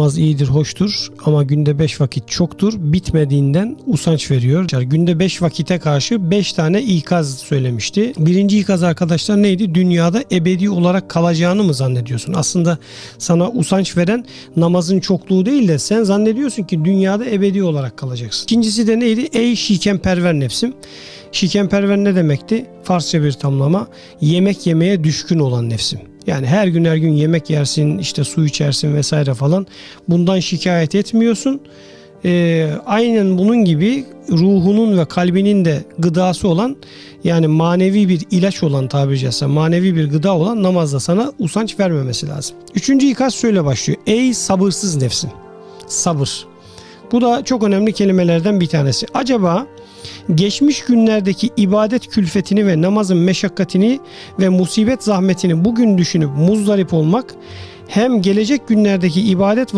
Namaz iyidir, hoştur ama günde beş vakit çoktur. Bitmediğinden usanç veriyor. Yani Günde beş vakite karşı beş tane ikaz söylemişti. Birinci ikaz arkadaşlar neydi? Dünyada ebedi olarak kalacağını mı zannediyorsun? Aslında sana usanç veren namazın çokluğu değil de sen zannediyorsun ki dünyada ebedi olarak kalacaksın. İkincisi de neydi? Ey şikenperver nefsim. Şikenperver ne demekti? Farsça bir tamlama. Yemek yemeye düşkün olan nefsim. Yani her gün her gün yemek yersin, işte su içersin vesaire falan. Bundan şikayet etmiyorsun. Ee, aynen bunun gibi ruhunun ve kalbinin de gıdası olan yani manevi bir ilaç olan tabiri caizse manevi bir gıda olan namazda sana usanç vermemesi lazım. Üçüncü ikaz şöyle başlıyor. Ey sabırsız nefsim. Sabır. Bu da çok önemli kelimelerden bir tanesi. Acaba geçmiş günlerdeki ibadet külfetini ve namazın meşakkatini ve musibet zahmetini bugün düşünüp muzdarip olmak hem gelecek günlerdeki ibadet